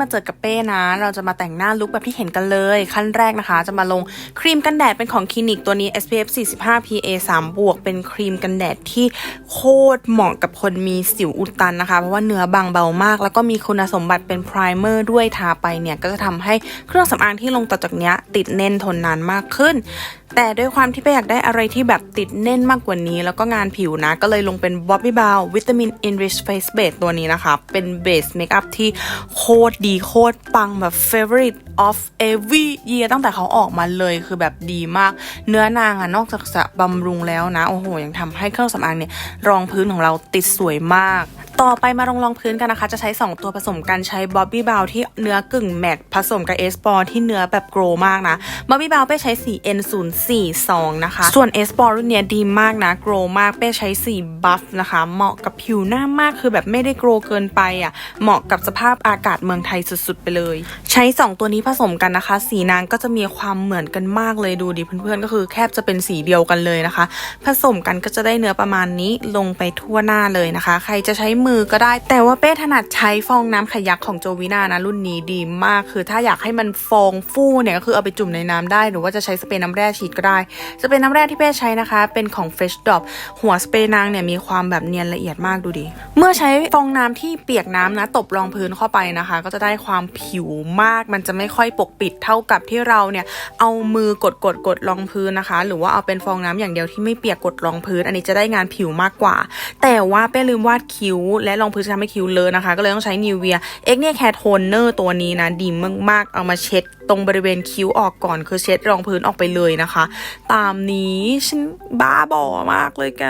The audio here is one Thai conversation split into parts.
มาเจอกับเป้นะ เราจะมาแต่งหน้าลุคแบบที่เห็นกันเลย ขั้นแรกนะคะ จะมาลงครีมกันแดดเป็นของคลินิกตัวนี้ SPF 45 PA 3บวกเป็นครีมกันแดดที่โคตรเหมาะกับคนมีสิวอุดตันนะคะ เพราะว่าเนื้อบางเบามาก แล้วก็มีคุณสมบัติเป็นไพรเมอร์ด้วยทาไปเนี่ย ก็จะทำให้เครื่องสำอางที่ลงต่อจากเนี้ยติดเน้นทนนานมากขึ้นแต่ด้วยความที่เป้อยากได้อะไรที่แบบติดแน่นมากกว่านี้ แล้วก็งานผิวนะ ก็เลยลงเป็น Bobbi Brown Vitamin Enriched Face Base ตัวนี้นะคะ เป็นเบสเมคอัพที่โคตรดีโคตรปังแบบ favorite of every year ตั้งแต่เขาออกมาเลยคือแบบดีมาก เนื้อนางอะนอกจากจะบำรุงแล้วนะ โอ้โห ยังทำให้เครื่องสำอางเนี่ย รองพื้นของเราติดสวยมาก ต่อไปมาลองรองพื้นกันนะคะ จะใช้ 2 ตัวผสมกันใช้ Bobbi Brown ที่เนื้อกึ่งแมตผสมกับ S p o r ที่เนื้อแบบโกรมากนะ Bobbi Brown เป้ใช้สี N042 นะคะ ส่วน S p o r รุ่นเนี้ยดีมากนะ โกรมากเป้ใช้สี Buff นะคะ เหมาะกับผิวหน้ามากคือแบบไม่ได้โกรเกินไปอะ เหมาะกับสภาพอากาศเมืองไทยสุดๆ ไปเลย ใช้ 2 ตัวนี้ผสมกันนะคะ สีนางก็จะมีความเหมือนกันมากเลยดูดิเพื่อนๆ ก็คือแคบจะเป็นสีเดียวกันเลยนะคะ ผสมกันก็จะได้เนื้อประมาณนี้ลงไปทั่วหน้าเลยนะคะ ใครจะใช้มือก็ได้ แต่ว่าเป้ถนัดใช้ฟองน้ำขยักของโจวินานะรุ่นนี้ดีมากคือถ้าอยากให้มันฟองฟู่เนี่ยก็คือเอาไปจุ่มในน้ำได้หรือว่าจะใช้สเปรย์น้ำแร่ฉีดก็ได้สเปรย์น้ำแร่ที่เป้ใช้นะคะ เป็นของ Fresh Drop หัวสเปรย์นางเนี่ยมีความแบบเนียนละเอียดมากดูดิ เมื่อใช้ฟองน้ำที่เปียกน้ำนะตบรองพื้นเข้าไปนะคะ ก็จะได้ความผิวมาก มันจะไม่ค่อยปกปิดเท่ากับที่เราเนี่ยเอามือกดกดกดรองพื้นนะคะ หรือว่าเอาเป็นฟองน้ำอย่างเดียวที่ไม่เปียกกดรองพื้น อันนี้จะได้งานผิวมากกว่า แต่ว่าเป้ลืมวาดคิ้ว และรองพื้นจะทำให้คิ้วเลอะนะคะ ก็เลยต้องใช้นิวเวียเอ็กเนี่ยแคร์โทนเนอร์ตัวนี้นะดีมากๆ เอามาเช็ด ตรงบริเวณคิ้วออกก่อนคือเช็ดรองพื้นออกไปเลยนะคะ ตามนี้ฉันบ้าบอมากเลยแก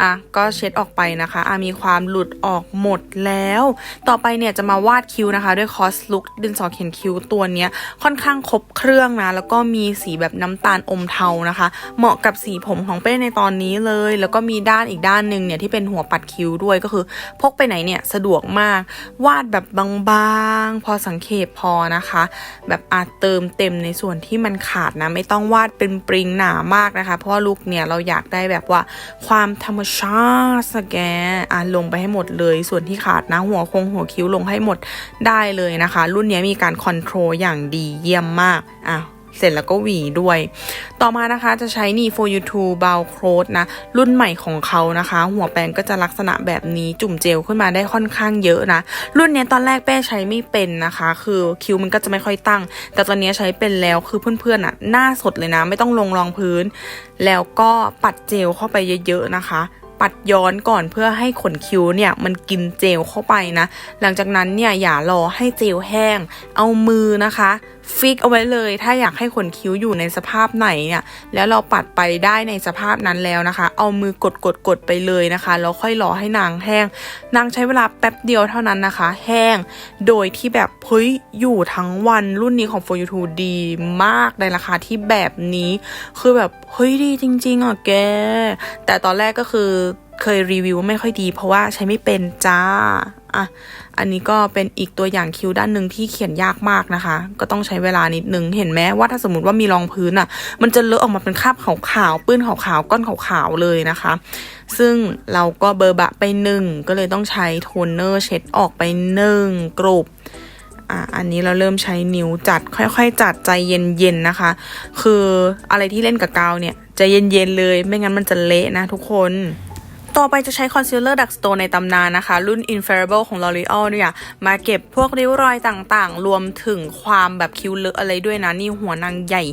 อะก็เช็ดออกไปนะคะอะมีความหลุดออกหมดแล้ว ต่อไปเนี่ยจะมาวาดคิ้วนะคะ ด้วยคอสลุกดินสอเขียนคิ้วตัวเนี้ยค่อนข้างครบเครื่องนะ แล้วก็มีสีแบบน้ำตาลอมเทานะคะ เหมาะกับสีผมของเป้ในตอนนี้เลย แล้วก็มีด้านอีกด้านหนึ่งเนี่ยที่เป็นหัวปัดคิ้วด้วยก็คือ พกไปไหนเนี่ยสะดวกมาก วาดแบบบางๆ พอสังเขปพอนะคะแบบอาจเติมเต็มในส่วนที่มันขาดนะ ไม่ต้องวาดเป็นปริงหนามากนะคะ เพราะว่าลุคเนี่ยเราอยากได้แบบว่าความธรรมชาติสแกอะลงไปให้หมดเลย ส่วนที่ขาดนะหัวคงหัวคิ้วลงให้หมดได้เลยนะคะ รุ่นนี้มีการคอนโทรลอย่างดีเยี่ยมมากอะ เสร็จแล้วก็หวีด้วย ต่อมานะคะจะใช้นี่ for you to b o w c r o s นะ รุ่นใหม่ของเขานะคะ หัวแปรงก็จะลักษณะแบบนี้จุ่มเจลขึ้นมาได้ค่อนข้างเยอะนะ รุ่นนี้ตอนแรกเป้ใช้ไม่เป็นนะคะ คือคิ้วมันก็จะไม่ค่อยตั้ง แต่ตอนนี้ใช้เป็นแล้วคือเพื่อนๆอะหน้าสดเลยนะ ไม่ต้องลงรองพื้น แล้วก็ปัดเจลเข้าไปเยอะๆนะคะปัดย้อนก่อนเพื่อให้ขนคิ้วเนี่ยมันกินเจลเข้าไปนะ หลังจากนั้นเนี่ยอย่ารอให้เจลแห้ง เอามือนะคะ ฟิกเอาไว้เลย ถ้าอยากให้ขนคิ้วอยู่ในสภาพไหนเนี่ย แล้วเราปัดไปได้ในสภาพนั้นแล้วนะคะ เอามือกดกดกดไปเลยนะคะ แล้วค่อยรอให้นางแห้ง นางใช้เวลาแป๊บเดียวเท่านั้นนะคะ แห้ง โดยที่แบบเฮ้ยอยู่ทั้งวันรุ่นนี้ของ for you to ดีมากในราคาที่แบบนี้ คือแบบเฮ้ยดีจริงๆอะแก แต่ตอนแรกก็คือเคยรีวิวไม่ค่อยดี เพราะว่าใช้ไม่เป็นจ้า อะ อันนี้ก็เป็นอีกตัวอย่างคิ้วด้านหนึ่งที่เขียนยากมากนะคะ ก็ต้องใช้เวลานิดนึง เห็นไหมว่าถ้าสมมติว่ามีรองพื้นอะ มันจะเลอะออกมาเป็นคราบขาวๆ ปื้นขาวๆ ก้อนขาวๆ เลยนะคะ ซึ่งเราก็เบอร์บะไปหนึ่ง ก็เลยต้องใช้โทนเนอร์เช็ดออกไปหนึ่งกรุบอะ อันนี้เราเริ่มใช้นิ้วจัด ค่อยๆ จัดใจเย็นๆ นะคะ คืออะไรที่เล่นกับกาวเนี่ยใจเย็นๆ เลย ไม่งั้นมันจะเละนะทุกคน ต่อไปจะใช้คอนซีลเลอร์ดักสโตนในตำนานนะคะ รุ่น Infallible ของ L'Oreal เนี่ยมาเก็บพวกริ้วรอยต่างๆ รวมถึงความแบบคิ้วเลอะอะไรด้วยนะ นี่หัวนางใหญ่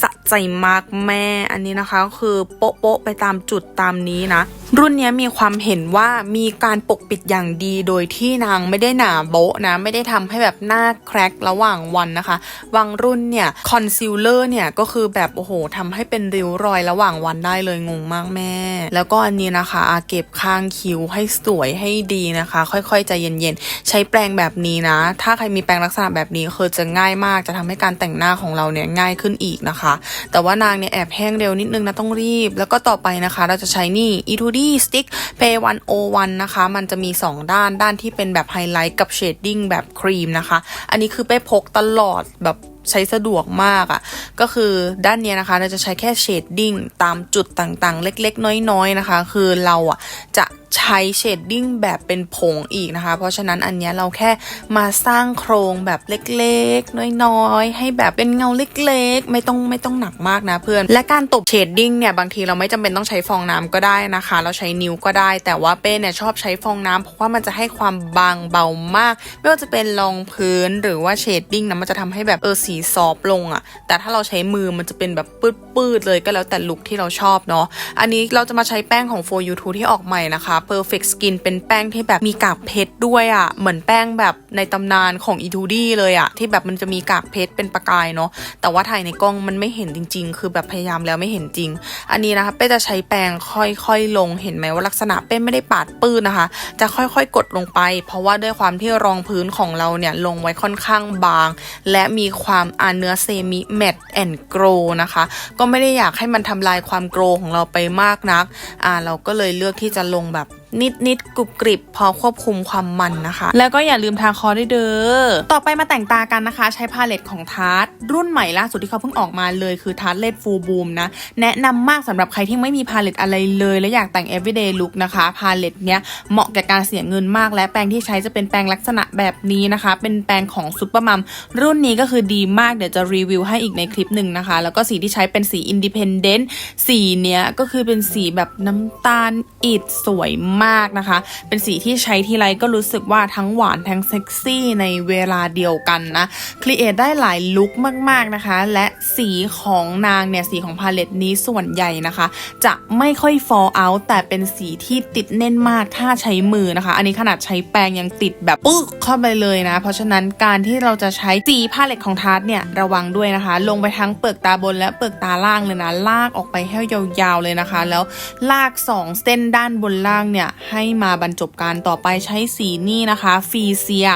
สะใจมากแม่อันนี้นะคะก็คือโป๊ะๆไปตามจุดตามนี้นะ รุ่นนี้มีความเห็นว่ามีการปกปิดอย่างดีโดยที่นางไม่ได้หนาโบ๊ะนะ ไม่ได้ทำให้แบบหน้าแครกระหว่างวันนะคะบางรุ่นเนี่ยคอนซีลเลอร์เนี่ยก็คือแบบโอ้โหทำให้เป็นริ้วรอยระหว่างวันได้เลยงงมากแม่ แล้วก็อันนี้นะคะอาเก็บข้างคิ้วให้สวยให้ดีนะคะ ค่อยๆใจเย็นๆ ใช้แปรงแบบนี้นะ ถ้าใครมีแปรงลักษณะแบบนี้คือจะง่ายมากจะทำให้การแต่งหน้าของเราเนี่ยง่ายขึ้นอีกนะคะแต่ว่านางเนี่ยแอบแห้งเร็วนิดนึงนะต้องรีบ แล้วก็ต่อไปนะคะ เราจะใช้นี่ e2d stick pay 101นะคะ มันจะมี 2 ด้านด้านที่เป็นแบบไฮไลท์กับเชดดิ้งแบบครีมนะคะ อันนี้คือเป้พกตลอดแบบใช้สะดวกมากอะ่ะ ก็คือด้านเนี้ยนะคะเราจะใช้แค่เชดดิ้งตามจุดต่างๆ เล็กๆ น้อยๆนะคะ คือเราอะจะ ใช้เชดดิ้งแบบเป็นผงอีกนะคะ เพราะฉะนั้นอันนี้เราแค่มาสร้างโครงแบบเล็กๆ น้อยๆ ให้แบบเป็นเงาเล็กๆ ไม่ต้องไม่ต้องหนักมากนะเพื่อน และการตบเชดดิ้งเนี่ยบางทีเราไม่จำเป็นต้องใช้ฟองน้ำก็ได้นะคะ เราใช้นิ้วก็ได้ แต่ว่าเป้เนี่ยชอบใช้ฟองน้ำเพราะว่ามันจะให้ความบางเบามาก ไม่ว่าจะเป็นรองพื้นหรือว่าเชดดิ้งนะมันจะทำให้แบบเออสีซอฟต์ลงอะ่ะ แต่ถ้าเราใช้มือมันจะเป็นแบบปืดๆเลยก็แล้วแต่ลุคที่เราชอบเนาะอันนี้เราจะมาใช้แป้งของ for you t o ที่ออกใหม่นะคะ perfect skin เป็นแป้งที่แบบมีกากเพชรด้วยอะ่ะ เหมือนแป้งแบบในตำนานของ e t u d y เลยอะ่ะ ที่แบบมันจะมีกากเพชรเป็นประกายเนาะ แต่ว่าถ่ายในกล้องมันไม่เห็นจริง ๆ คือแบบพยายามแล้วไม่เห็นจริง อันนี้นะคะเป้จะใช้แป้งค่อยๆลง เห็นไหมว่าลักษณะเป้ไม่ได้ปาดปื้นนะคะ จะค่อยๆกดลงไป เพราะว่าด้วยความที่รองพื้นของเราเนี่ยลงไว้ค่อนข้างบาง และมีความอาเนื้อเซมิแมตแอนโกรนะคะ ก็ไม่ได้อยากให้มันทำลายความโกรของเราไปมากนัก อ่าเราก็เลยเลือกที่จะลงแบบ นิดนิดๆกรุบกริบพอควบคุมความมันนะคะ แล้วก็อย่าลืมทาคอด้วยเด้อ ต่อไปมาแต่งตากันนะคะ ใช้พาเลตของทาร์ตรุ่นใหม่ล่าสุดที่เขาเพิ่งออกมาเลยคือทาร์ตเลดฟูลบูมนะ แนะนำมากสำหรับใครที่ไม่มีพาเลตอะไรเลย และอยากแต่ง everyday look นะคะ พาเลตเนี้ยเหมาะแก่การเสียเงินมาก และแปรงที่ใช้จะเป็นแปรงลักษณะแบบนี้นะคะ เป็นแปรงของซุปเปอร์มัมรุ่นนี้ก็คือดีมากเดี๋ยวจะรีวิวให้อีกในคลิปหนึ่งนะคะ แล้วก็สีที่ใช้เป็นสี independent สีเนี้ยก็คือเป็นสีแบบน้ำตาลอิดสวยมมากนะคะ เป็นสีที่ใช้ทีไรก็รู้สึกว่าทั้งหวานทั้งเซ็กซี่ในเวลาเดียวกันนะครีเอทได้หลายลุคมากๆนะคะ และสีของนางเนี่ยสีของพาเลตนี้ส่วนใหญ่นะคะ จะไม่ค่อย fall out แต่เป็นสีที่ติดแน่นมากถ้าใช้มือนะคะ อันนี้ขนาดใช้แปรงยังติดแบบปึ๊กเข้าไปเลยนะ เพราะฉะนั้นการที่เราจะใช้สีพาเลตของทาร์ตเนี่ยระวังด้วยนะคะ ลงไปทั้งเปลือกตาบนและเปลือกตาล่างเลยนะ ลากออกไปให้ยาวๆเลยนะคะ แล้วลาก 2 เส้นด้านบนล่างเนี่ยให้มาบรรจบกันต่อไปใช้สีนี่นะคะฟีเซีย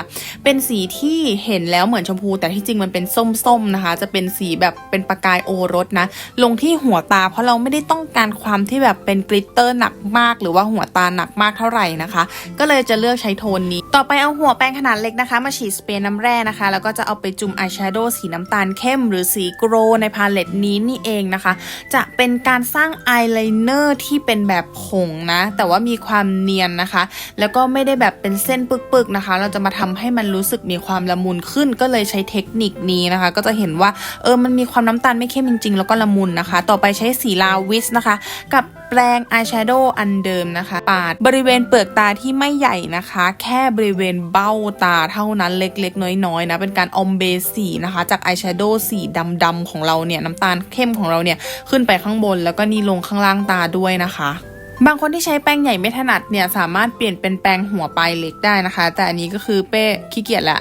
เป็นสีที่เห็นแล้วเหมือนชมพู แต่ที่จริงมันเป็นส้มๆนะคะ จะเป็นสีแบบเป็นประกายโอรสนะ ลงที่หัวตาเพราะเราไม่ได้ต้องการความที่แบบเป็นกลิตเตอร์หนักมาก หรือว่าหัวตาหนักมากเท่าไหร่นะคะ ก็เลยจะเลือกใช้โทนนี้ ต่อไปเอาหัวแปรงขนาดเล็กนะคะ มาฉีดสเปรย์น้ำแร่นะคะ แล้วก็จะเอาไปจุ่มอายแชโดว์สีน้ำตาลเข้ม หรือสีโกรในพาเลตนี้นี่เองนะคะ จะเป็นการสร้างอายไลเนอร์ที่เป็นแบบผงนะ แต่ว่ามีความเนียนนะคะ แล้วก็ไม่ได้แบบเป็นเส้นปึกๆนะคะ เราจะมาทำให้มันรู้สึกมีความละมุนขึ้น ก็เลยใช้เทคนิคนี้นะคะ ก็จะเห็นว่าเออมันมีความน้ำตาลไม่เข้มจริงๆ แล้วก็ละมุนนะคะ ต่อไปใช้สีลาวิสนะคะ กับแปรงอายแชโดว์อันเดิมนะคะ ปาดบริเวณเปลือกตาที่ไม่ใหญ่นะคะ แค่บริเวณเบ้าตาเท่านั้นเล็กๆ น้อยๆนะ เป็นการอมเบสีนะคะ จากอายแชโดว์สีดำๆของเราเนี่ย น้ำตาลเข้มของเราเนี่ย ขึ้นไปข้างบนแล้วก็นี่ลงข้างล่างตาด้วยนะคะ บางคนที่ใช้แป้งใหญ่ไม่ถนัดเนี่ยสามารถเปลี่ยนเป็นแป้งหัวปลายเล็กได้นะคะ แต่อันนี้ก็คือเป้ขี้เกียจละ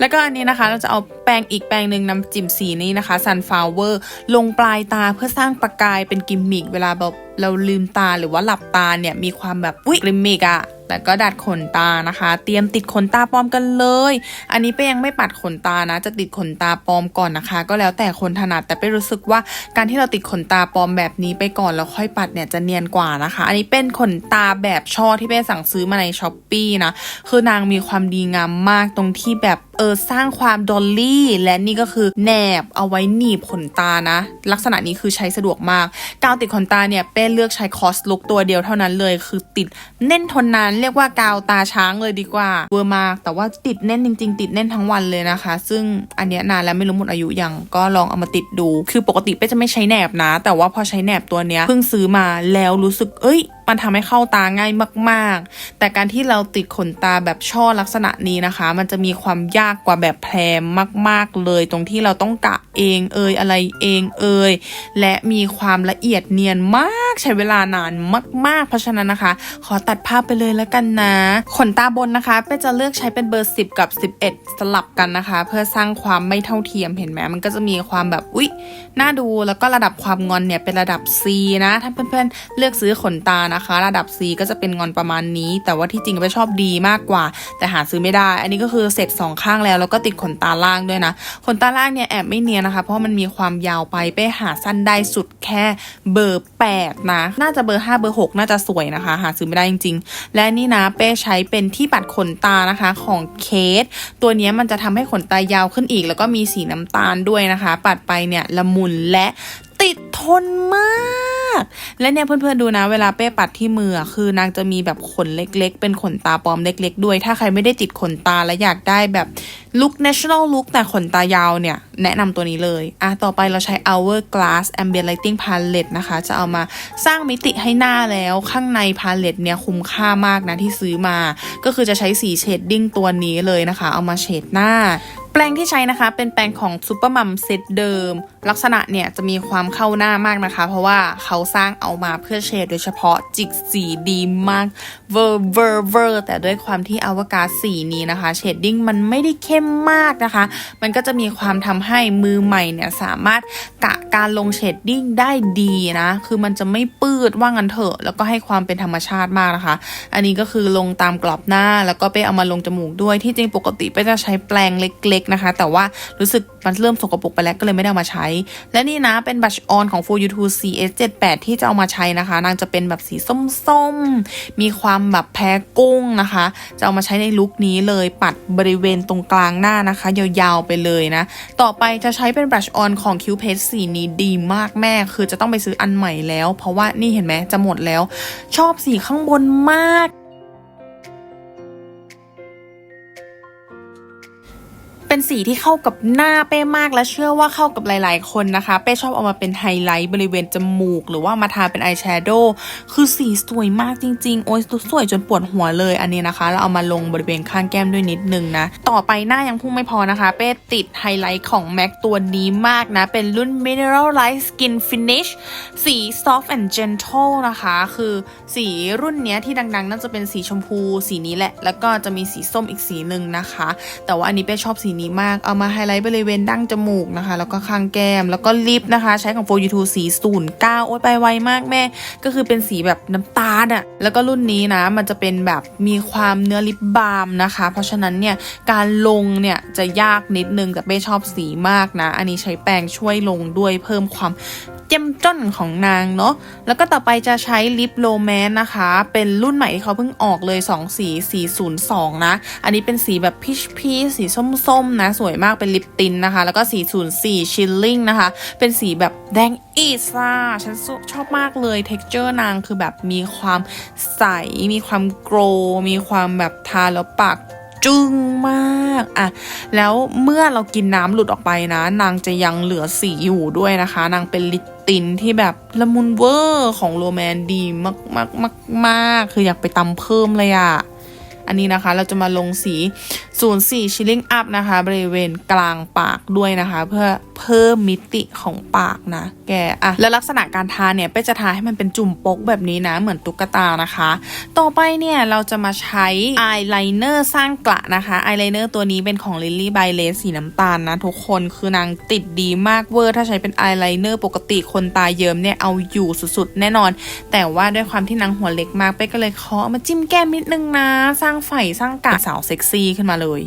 แล้วก็อันนี้นะคะเราจะเอาแป้งอีกแป้งหนึ่งนำจิ้มสีนี้นะคะ sunflower ลงปลายตาเพื่อสร้างประกายเป็นกิมมิคเวลาแบบเราลืมตาหรือว่าหลับตาเนี่ยมีความแบบวิกิมมิกอะแล้วก็ดัดขนตานะคะ เตรียมติดขนตาปลอมกันเลย อันนี้เป้ยังไม่ปัดขนตานะ จะติดขนตาปลอมก่อนนะคะ ก็แล้วแต่คนถนัดแต่เป้รู้สึกว่าการที่เราติดขนตาปลอมแบบนี้ไปก่อนแล้วค่อยปัดเนี่ยจะเนียนกว่านะคะ อันนี้เป็นขนตาแบบช่อที่เป้สั่งซื้อมาในช้อปปีนะ คือนางมีความดีงามมากตรงที่แบบ ออสร้างความดอลลี่และนี่ก็คือแนบเอาไว้หนีบขนตานะ ลักษณะนี้คือใช้สะดวกมาก กาวติดขนตาเนี่ยเป้เลือกใช้คอสลุกตัวเดียวเท่านั้นเลย คือติดแน่นทนนานเรียกว่ากาวตาช้างเลยดีกว่าเวอร์มาก แต่ว่าติดแน่นจริง ๆ ติดแน่นทั้งวันเลยนะคะ ซึ่งอันเนี้ยนานแล้วไม่รู้หมดอายุยังก็ลองเอามาติดดู คือปกติเป้จะไม่ใช้แหนบนะ แต่ว่าพอใช้แหนบตัวเนี้ยเพิ่งซื้อมาแล้วรู้สึกเอ้ยมันทำให้เข้าตาง่ายมาก ๆ แต่การที่เราติดขนตาแบบช่อลักษณะนี้นะคะ มันจะมีความยากากกว่าแบบแพรมมาก ๆ เลยตรงที่เราต้องกะเองเอยอะไรเองเอยและมีความละเอียดเนียนมากใช้เวลานานมาก ๆ เพราะฉะนั้นนะคะ ขอตัดภาพไปเลยแล้วกันนะ ขนตาบนนะคะเป้จะเลือกใช้เป็นเบอร์ 10 กับ 11 สลับกันนะคะ เพื่อสร้างความไม่เท่าเทียมเห็นไหมมันก็จะมีความแบบอุ๊ยน่าดูแล้วก็ระดับความงอนเนี่ยเป็นระดับ C นะถ้าเพื่อนๆเลือกซื้อขนตานะคะ ระดับ C ก็จะเป็นงอนประมาณนี้ แต่ว่าที่จริงไปชอบดีมากกว่า แต่หาซื้อไม่ได้ อันนี้ก็คือเสร็จสองข้างแล้วแล้วก็ติดขนตาล่างด้วยนะ ขนตาล่างเนี่ยแอบไม่เนียนนะคะ เพราะมันมีความยาวไปไปหาสั้นได้สุดแค่เบอร์ 8 นะ น่าจะเบอร์ 5 เบอร์ 6 น่าจะสวยนะคะ หาซื้อไม่ได้จริง ๆ และนี่นะเป้ใช้เป็นที่ปัดขนตานะคะของเคส ตัวนี้มันจะทำให้ขนตายาวขึ้นอีก แล้วก็มีสีน้ำตาลด้วยนะคะ ปัดไปเนี่ยละมุนและติดทนมากาก และเนี่ยเพื่อนๆดูนะ เวลาเป้ปัดที่มืออะคือนางจะมีแบบขนเล็ก ๆ เป็นขนตาปลอมเล็ก ๆ ด้วย ถ้าใครไม่ได้ติดขนตาและอยากได้แบบลุค national look แต่ขนตายาวเนี่ย แนะนำตัวนี้เลยอะต่อไปเราใช้ Hourglass Ambient Lighting Palette นะคะ จะเอามาสร้างมิติให้หน้าแล้วข้างในพาเลตเนี่ยคุ้มค่ามากนะที่ซื้อมา ก็คือจะใช้สีเชดดิ้งตัวนี้เลยนะคะ เอามาเฉดหน้า แปรงที่ใช้นะคะเป็นแปรงของ Super Mum เซตเดิม ลักษณะเนี่ยจะมีความเข้าหน้ามากนะคะ เพราะว่าเขาสร้างเอามาเพื่อเชดโดยเฉพาะจิกสีดีมากเวอร์เวอร์เวอร์แต่ด้วยความที่อวกาศสีนี้นะคะเชดดิ้งมันไม่ได้เข้มมากนะคะ มันก็จะมีความทำให้มือใหม่เนี่ยสามารถกะการลงเชดดิ้งได้ดีนะ คือมันจะไม่ปืดว่างันเถอะ แล้วก็ให้ความเป็นธรรมชาติมากนะคะ อันนี้ก็คือลงตามกรอบหน้าแล้วก็ไปเอามาลงจมูกด้วยที่จริงปกติไปจะใช้แปรงเล็กๆนะคะ แต่ว่ารู้สึกมันเริ่มสกปรกไปแล้วก็เลยไม่ได้มาใช้ และนี่นะเป็นบัชออนของ f o u t o CS78 ที่จะเอามาใช้นะคะ นางจะเป็นแบบสีส้มๆ มีความแบบแพ้กุ้งนะคะ จะเอามาใช้ในลุคนี้เลยปัดบริเวณตรงกลางหน้านะคะ ยาวๆไปเลยนะ ต่อไปจะใช้เป็นบัชออนของ Q p a s สีนี้ดีมากแม่ คือจะต้องไปซื้ออันใหม่แล้ว เพราะว่านี่เห็นไหมจะหมดแล้ว ชอบสีข้างบนมาก เป็นสีที่เข้ากับหน้าเป้มากและเชื่อว่าเข้ากับหลาย ๆ คนนะคะ เป้ชอบเอามาเป็นไฮไลท์บริเวณจมูก หรือว่ามาทาเป็นอายแชโดว์คือสีสวยมากจริง ๆ โอ้ยสวยจนปวดหัวเลยอันนี้นะคะแล้วเอามาลงบริเวณข้างแก้มด้วยนิดนึงนะ ต่อไปหน้ายังพุ่งไม่พอนะคะ เป้ติดไฮไลท์ของ MAC ตัวนี้มากนะ เป็นรุ่น Mineral Light Skin Finish สี Soft and Gentle นะคะ คือสีรุ่นเนี้ยที่ดัง ๆ น่าจะเป็นสีชมพู สีนี้แหละ แล้วก็จะมีสีส้มอีกสีหนึ่งนะคะ แต่ว่าอันนี้เป้ชอบสีนี้มาก เอามาไฮไลท์บริเวณดั้งจมูกนะคะ แล้วก็ข้างแก้ม แล้วก็ลิปนะคะ ใช้ของ For You To สี09โอ้ยไปไวมากแม่ ก็คือเป็นสีแบบน้ำตาลอะแล้วก็รุ่นนี้นะ มันจะเป็นแบบมีความเนื้อลิปบาล์มนะคะ เพราะฉะนั้นเนี่ย การลงเนี่ยจะยากนิดนึงแต่เป้ชอบสีมากนะ อันนี้ใช้แปรงช่วยลงด้วยเพิ่มความ จ้มจ้นของนางเนาะ แล้วก็ต่อไปจะใช้ลิปโรแมนนะคะ เป็นรุ่นใหม่ที่เขาเพิ่งออกเลย 2 สี 402 นะ อันนี้เป็นสีแบบพิชพีสีส้มๆนะ สวยมากเป็นลิปตินนะคะ แล้วก็ 404 ชิลลิ่งนะคะ เป็นสีแบบแดงอีซ่าฉันชอบมากเลย เท็กเจอร์นางคือแบบมีความใส มีความโกร มีความแบบทาแล้วปากจึ้งมาก อะแล้วเมื่อเรากินน้ำหลุดออกไปนะ นางจะยังเหลือสีอยู่ด้วยนะคะ นางเป็นลิปตินที่แบบละมุนเวอร์ของโรแมนดีมากมากมากมากคืออยากไปตำเพิ่มเลยอะอันนี้นะคะเราจะมาลงสี 04 ชิลลิ่งอัพนะคะ บริเวณกลางปากด้วยนะคะ เพื่อ เพิ่มมิติของปากนะ แกอะแล้วลักษณะการทาเนี่ยเป้จะทาให้มันเป็นจุ่มปกแบบนี้นะ เหมือนตุ๊กตานะคะ ต่อไปเนี่ยเราจะมาใช้อายไลเนอร์สร้างกระนะคะอายไลเนอร์ตัวนี้เป็นของ Lily by l a c สีน้ำตาลนะทุกคนคือนางติดดีมากเวอร์ ถ้าใช้เป็นอายไลเนอร์ปกติคนตาเยิ้มเนี่ยเอาอยู่สุดๆ แน่นอน แต่ว่าด้วยความที่นางหัวเล็กมากเป้ก็เลยขอเอามาจิ้มแก้มนิดนึงนะ สร้างไฝสร้างกะสาวเซ็กซี่ขึ้นมาเลย